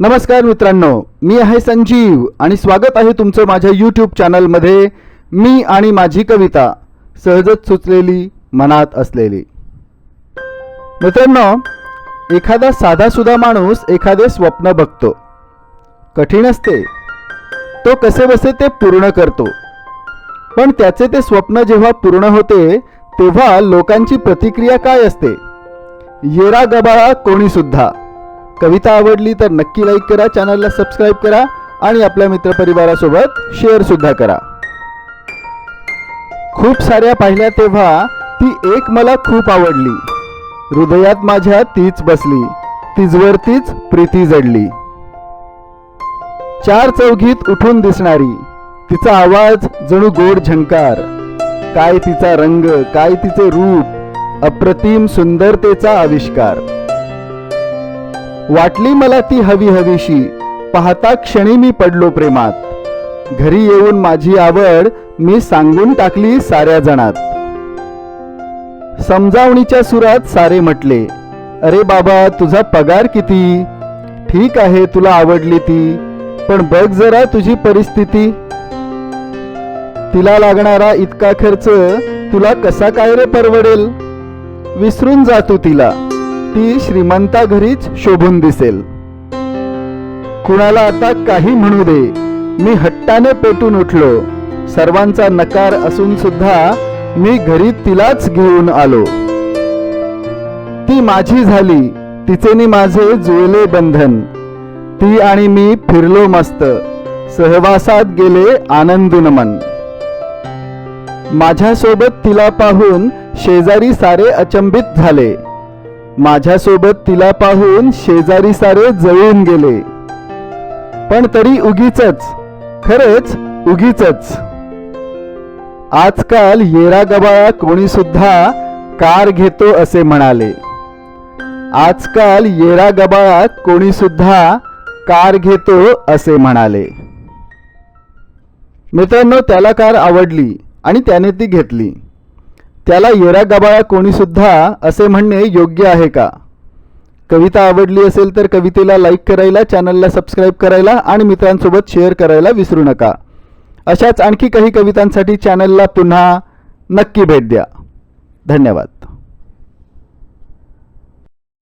नमस्कार मित्रांनो मी आहे संजीव आणि स्वागत आहे तुमचं माझ्या यूट्यूब चॅनलमध्ये मी आणि माझी कविता सहजच सुचलेली मनात असलेली. मित्रांनो एखादा साधासुधा माणूस एखादे स्वप्न बघतो. कठीण असते. तो कसे बसे ते पूर्ण करतो. पण त्याचे ते स्वप्न जेव्हा पूर्ण होते तेव्हा लोकांची प्रतिक्रिया काय असते? येरा गबाळा कोणीसुद्धा. कविता आवडली तर नक्की लाईक करा चॅनलला सबस्क्राईब करा आणि आपल्या मित्रपरिवारासोबत शेअर सुद्धा करा. खूप साऱ्या पाहिल्या तेव्हा ती एक मला खूप आवडली. हृदयात माझ्या तीच बसली तिजवर तीच प्रीती जडली. चार चौघीत उठून दिसणारी तिचा आवाज जणू गोड झंकार. काय तिचा रंग काय तिचे रूप अप्रतिम सुंदरतेचा आविष्कार. वाटली मला ती हवी हवीशी. पाहता क्षणी मी पडलो प्रेमात. घरी येऊन माझी आवड मी सांगून टाकली साऱ्या जणात. समजावणीच्या सुरात सारे म्हटले अरे बाबा तुझा पगार किती? ठीक आहे तुला आवडली ती पण बघ जरा तुझी परिस्थिती. तिला लागणारा इतका खर्च तुला कसा काय रे परवडेल? विसरून जातो तिला. ती श्रीमंता घरीच शोभून दिसेल. कुणाला आता काही म्हणू दे. मी हट्टाने पेटून उठलो. सर्वांचा नकार असून सुद्धा मी घरी तिलाच घेऊन आलो. ती माझी झाली. तिचे माझे जुळले बंधन. ती आणि मी फिरलो मस्त. सहवासात गेले आनंदून मन माझ्यासोबत तिला पाहून शेजारी सारे अचंबित झाले. माझ्यासोबत तिला पाहून शेजारी सारे जळून गेले. पण तरी उगीच खरंच उगीच आजकाल येरा गबाळा कोणी सुद्धा कार घेतो असे म्हणाले. आजकाल येरा गबाळा कोणी सुद्धा कार घेतो असे म्हणाले. मित्रांनो त्याला कार आवडली आणि त्याने ती घेतली. त्याला येरा गबाळा कोणीसुद्धा असे म्हणणे योग्य आहे का? कविता आवडली असेल तर कवितेला लाईक करायला चॅनलला सबस्क्राईब करायला आणि मित्रांसोबत शेअर करायला विसरू नका. अशाच आणखी काही कवितांसाठी चॅनलला पुन्हा नक्की भेट द्या. धन्यवाद.